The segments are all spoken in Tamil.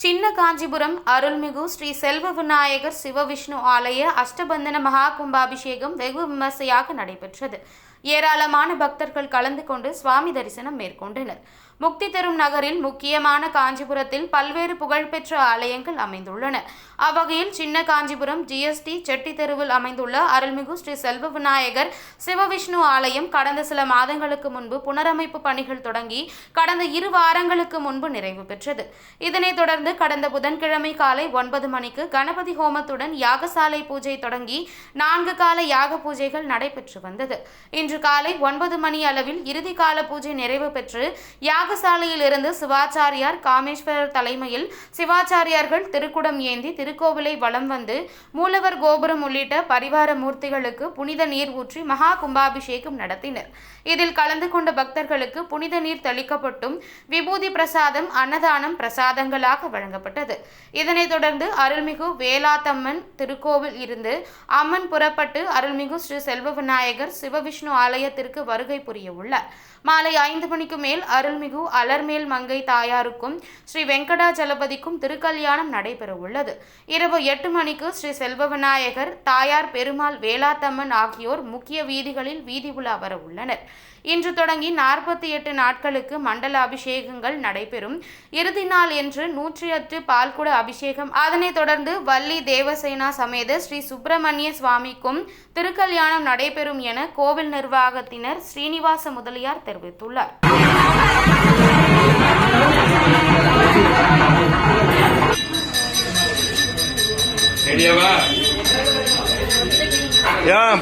சின்ன காஞ்சிபுரம் அருள்மிகு ஸ்ரீ செல்வ விநாயகர் சிவவிஷ்ணு ஆலய அஷ்டபந்தன மகா கும்பாபிஷேகம் வெகு விமர்சையாக நடைபெற்றது. ஏராளமான பக்தர்கள் கலந்து கொண்டு சுவாமி தரிசனம் மேற்கொண்டனர். முக்தி தரும் நகரில் முக்கியமான காஞ்சிபுரத்தில் பல்வேறு புகழ்பெற்ற ஆலயங்கள் அமைந்துள்ளன. அவ்வகையில் சின்ன காஞ்சிபுரம் ஜிஎஸ்டி செட்டி தெருவில் அமைந்துள்ள அருள்மிகு ஸ்ரீ செல்வ விநாயகர் சிவவிஷ்ணு ஆலயம் கடந்த சில மாதங்களுக்கு முன்பு புனரமைப்பு பணிகள் தொடங்கி கடந்த இரு வாரங்களுக்கு முன்பு நிறைவு பெற்றது. இதனைத் தொடர்ந்து கடந்த புதன்கிழமை காலை ஒன்பது மணிக்கு கணபதி ஹோமத்துடன் யாகசாலை பூஜை தொடங்கி நான்கு கால யாக பூஜைகள் நடைபெற்று வந்தது. இன்று இன்று காலை ஒன்பது மணி அளவில் இறுதி கால பூஜை நிறைவு பெற்று யாகசாலையில் இருந்து சிவாச்சாரியார் காமேஸ்வரர் தலைமையில் சிவாச்சாரியார்கள் திருக்குடம் ஏந்தி திருக்கோவிலை வலம் வந்து மூலவர் கோபுரம் உள்ளிட்ட பரிவார மூர்த்திகளுக்கு புனித நீர் ஊற்றி மகா கும்பாபிஷேகம் நடத்தினர். இதில் கலந்து கொண்ட பக்தர்களுக்கு புனித நீர் தெளிக்கப்பட்டும் விபூதி பிரசாதம் அன்னதானம் பிரசாதங்களாக வழங்கப்பட்டது. இதனைத் தொடர்ந்து அருள்மிகு வேலாத்தம்மன் திருக்கோவில் இருந்து அம்மன் புறப்பட்டு அருள்மிகு ஸ்ரீ செல்வ விநாயகர் சிவவிஷ்ணு ஆலயத்திற்கு வருகை புரிய உள்ளார் மாலை ஐந்து மணிக்கு மேல் அருள்மிகு அலர்மேல் மங்கை தாயாருக்கும் ஸ்ரீ வெங்கடாஜலபதிக்கும் திருக்கல்யாணம் நடைபெற உள்ளது இரவு எட்டு மணிக்கு ஸ்ரீ செல்வ விநாயகர் தாயார் பெருமாள் வேளாத்தம்மன் ஆகியோர் முக்கிய வீதிகளில் வீதி உலா வர உள்ளனர் இன்று தொடங்கி நாற்பத்தி எட்டு நாட்களுக்கு மண்டல அபிஷேகங்கள் நடைபெறும். இறுதி நாள் என்று நூற்றி எட்டு பால்குட அபிஷேகம். அதனைத் தொடர்ந்து வள்ளி தேவசேனா சமேத ஸ்ரீ சுப்பிரமணிய சுவாமிக்கும் திருக்கல்யாணம் நடைபெறும் என கோவில் நிர்வாகத்தினர் ஸ்ரீனிவாச முதலியார் தெரிவித்துள்ளார்.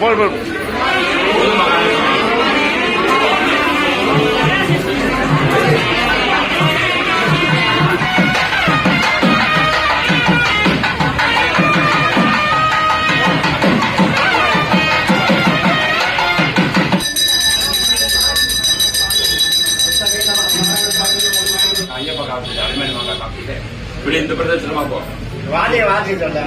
போல் போல் இப்படி இந்த பிரதேசமா போ. வாலிய வாசி சொல்ல.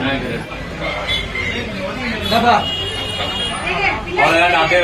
அவ்வளவுதான் அப்படியே